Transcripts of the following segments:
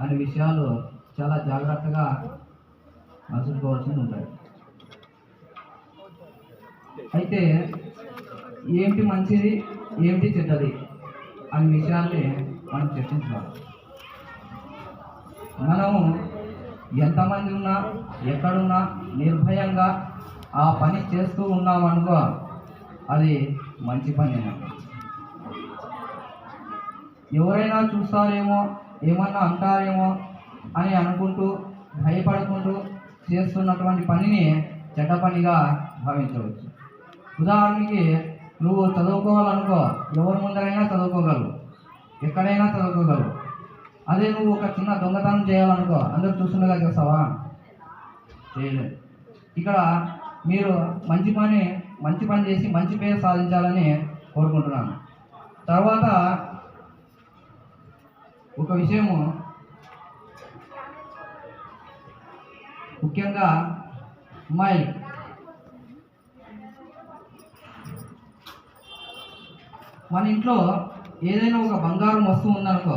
అనే విషయాలు చాలా జాగ్రత్తగా మసులుకోవాల్సి ఉంటాయి. అయితే ఏమిటి మంచిది ఏమిటి చెడ్డది అనే విషయాల్ని మనం చర్చించాలి మనము ఎంతమంది ఉన్నా ఎక్కడున్నా నిర్భయంగా ఆ పని చేస్తూ ఉన్నామనుకో అది మంచి పని ఎవరైనా చూస్తారేమో ఏమన్నా అంటారేమో అని అనుకుంటూ భయపడుకుంటూ చేస్తున్నటువంటి పనిని చెడ్డ పనిగా భావించవచ్చు. ఉదాహరణకి నువ్వు చదువుకోవాలనుకో ఎవరి ముందరైనా చదువుకోగలవు. ఎక్కడైనా చదువుకోగలవు. అదే నువ్వు ఒక చిన్న దొంగతనం చేయాలనుకో అందరూ చూస్తుండగా చేస్తావా? చేయలేదు ఇక్కడ మీరు మంచి పని మంచి పని చేసి మంచి పేరు సాధించాలని కోరుకుంటున్నాను. తర్వాత ఒక విషయము ముఖ్యంగా అమ్మాయి. మన ఇంట్లో ఏదైనా ఒక బంగారం వస్తువు ఉందనుకో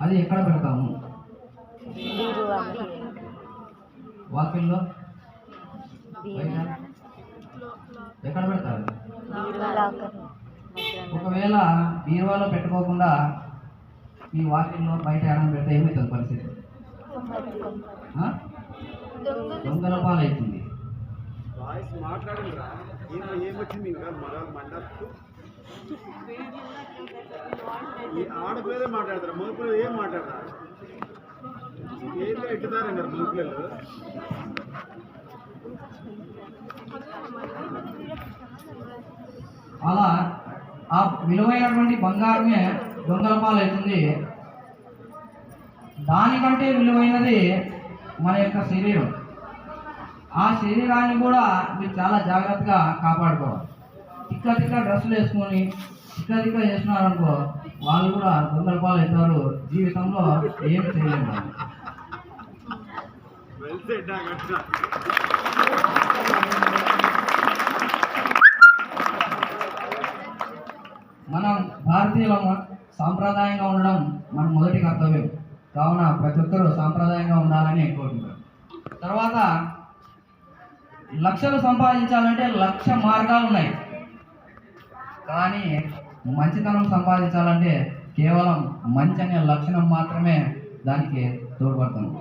అది ఎక్కడ పెడతాము? వాకిల్లో? ఎక్కడ పెడతారు? ఒకవేళ బీరువాలో పెట్టుకోకుండా మీ వాకిల్లో బయట ఏమైనా పెడితే ఏమవుతుంది పరిస్థితి? దొంగల పాలవుతుంది ఈ ఆడపిల్లలే మాట్లాడతారు? మగపిల్లలు ఏం మాట్లాడతారు? ఏం ఎట్టుతారన్నారు మగపిల్లలు? అలా ఆ విలువైనటువంటి బంగారమే దొంగల పాలవుతుంది దానికంటే విలువైనది మన యొక్క శరీరం. ఆ శరీరాన్ని కూడా మీరు చాలా జాగ్రత్తగా కాపాడుకోవాలి. తిక్క తిక్క డ్రెస్సులు వేసుకొని తిక్క తిక్క చేస్తున్నారనుకో వాళ్ళు కూడా దొంగల పాలు అవుతారు. జీవితంలో ఏం చేయలేరు మనం భారతీయులము. సాంప్రదాయంగా ఉండడం మన మొదటి కర్తవ్యం. కావున ప్రతి ఒక్కరూ సాంప్రదాయంగా ఉండాలని కోరుకుంటారు తర్వాత లక్షలు సంపాదించాలంటే లక్ష మార్గాలు ఉన్నాయి కానీ మంచితనం సంపాదించాలంటే కేవలం మంచి అనే లక్షణం మాత్రమే దానికి తోడ్పడుతుంది.